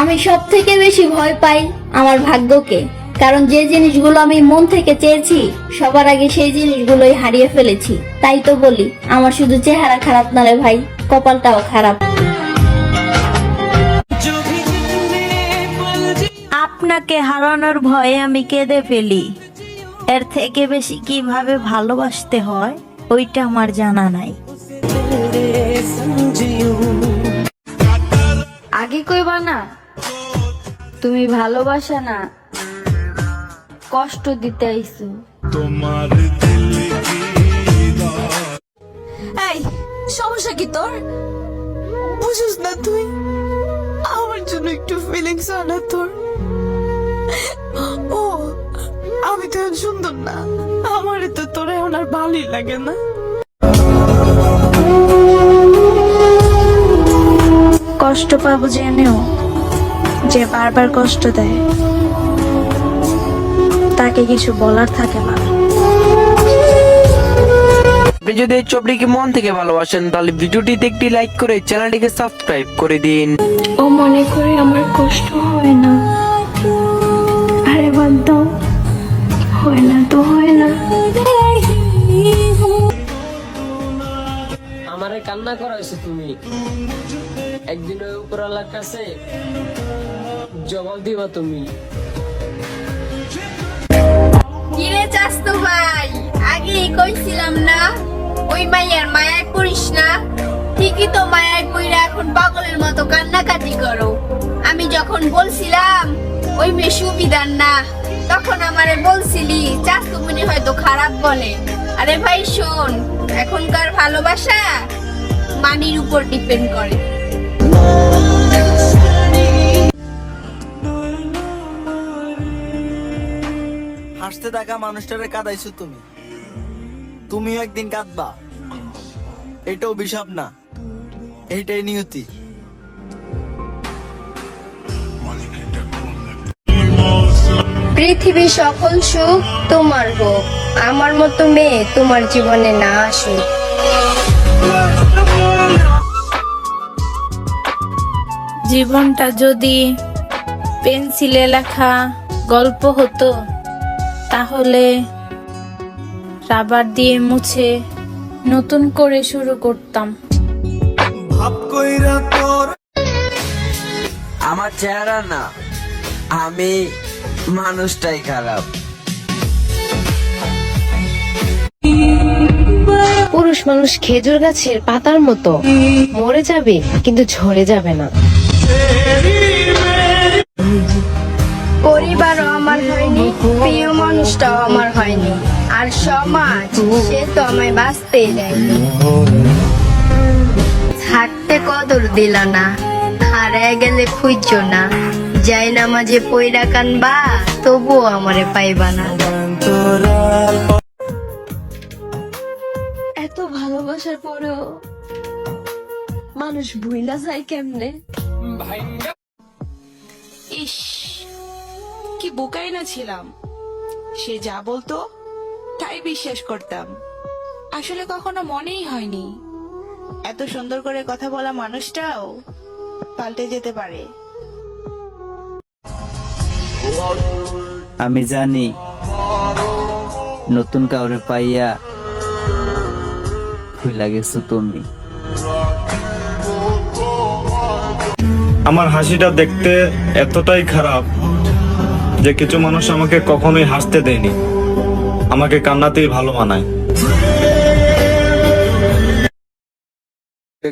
আমি সব থেকে বেশি ভয় পাই আমার ভাগ্যকে কারণ যে জিনিসগুলো আমি মন থেকে চেয়েছি সবার আগে সেই জিনিসগুলোই হারিয়ে ফেলেছি। তাই তো বলি আমার শুধু চেহারা খারাপ না রে ভাই কপালটাও খারাপ। আপনাকে হারানোর ভয়ে আমি কেঁদে ফেলি। এর থেকে বেশি কীভাবে ভালোবাসতে হয় ওইটা আমার জানা নাই। আগে কইবা না তুমি ভালোবাসা না কষ্ট দিতে আইছো। এই সমস্যা কি তোর? বুঝিস না তুই? আমার জন্য একটু ফিলিংস আনা তোর। ও আমি তো এখন সুন্দর না। আমার তো তোর এখন আর ভালোই লাগে না। কষ্ট পাবো জেনেও যে বারবার কষ্ট দেয় তাকে কিছু বলার থাকে না। আপনি যদি এই ছবিটিকে মন থেকে ভালোবাসেন তাহলে ভিডিওটিতে একটি লাইক করে চ্যানেলটিকে সাবস্ক্রাইব করে দিন। ও মনে করে আমার কষ্ট হয় না। আরে বাদ দাও হয় না তো হয় না। আমারে কান্না করাইছো তুমি। একদিন ওই উপরওয়ালার কাছে জবাব দিবা তুমি। কইছিলাম না? ওই মতো কান্নাকাটি করো। আমি যখন বলছিলাম, ওই সুবিধার না, তখন আমারে বলছিলি হয়তো খারাপ বলে। আরে ভাই, শোন, এখনকার ভালোবাসা মানির উপর ডিপেন্ড করে। হাসতে থাকা মানুষটারে কাঁদাইছো তুমি। তুমিও একদিন কাঁদবা। এটাও অভিশাপ না এইটাই নিয়তি। পৃথিবীর সকল সুখ তোমার হোক আমার মতো মেয়ে তোমার জীবনে না আসুক। জীবনটা যদি পেন্সিলে লেখা গল্প হতো তাহলে রাবার দিয়ে মুছে নতুন করে শুরু করতাম। আমার চেহারা না। আমি মানুষটাই খারাপ। পুরুষ মানুষ খেজুর গাছের পাতার মতো। মরে যাবে কিন্তু ঝরে যাবে না। হয়নি প্রিয় মানুষটাও আমার হয়নি আর সমাজ সে তো আমায় বাঁচতেই দেয়নি। থাকতে কদর দিল না হারায় গেলে খুঁজছো না। যাই না মাঝে পইরা কানবা তবুও আমারে পাইবা না। এত ভালোবাসার পরেও মানুষ ভুইলা যায় কেমনে? ইস। কি বোকাই না ছিলাম। সে যা বলতো তাই বিশ্বাস করতাম। আসলে কখনো মনেই হয়নি। এত সুন্দর করে কথা বলা মানুষটাও পাল্টে যেতে পারে। আমি জানি নতুন কাউরে পাইয়া ভুলা গেছো তুমি। আমার হাসিটা দেখতে এতটাই খারাপ। যে কিছু মানুষ আমাকে কখনোই হাসতে দেয়নি। আমাকে কান্নাতেই ভালো মানায়।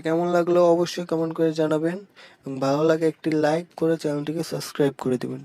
কেমন লাগল অবশ্যই কমেন্ট করে জানাবেন। এবং ভালো লাগে একটি লাইক করে চ্যানেলটিকে সাবস্ক্রাইব করে দিবেন।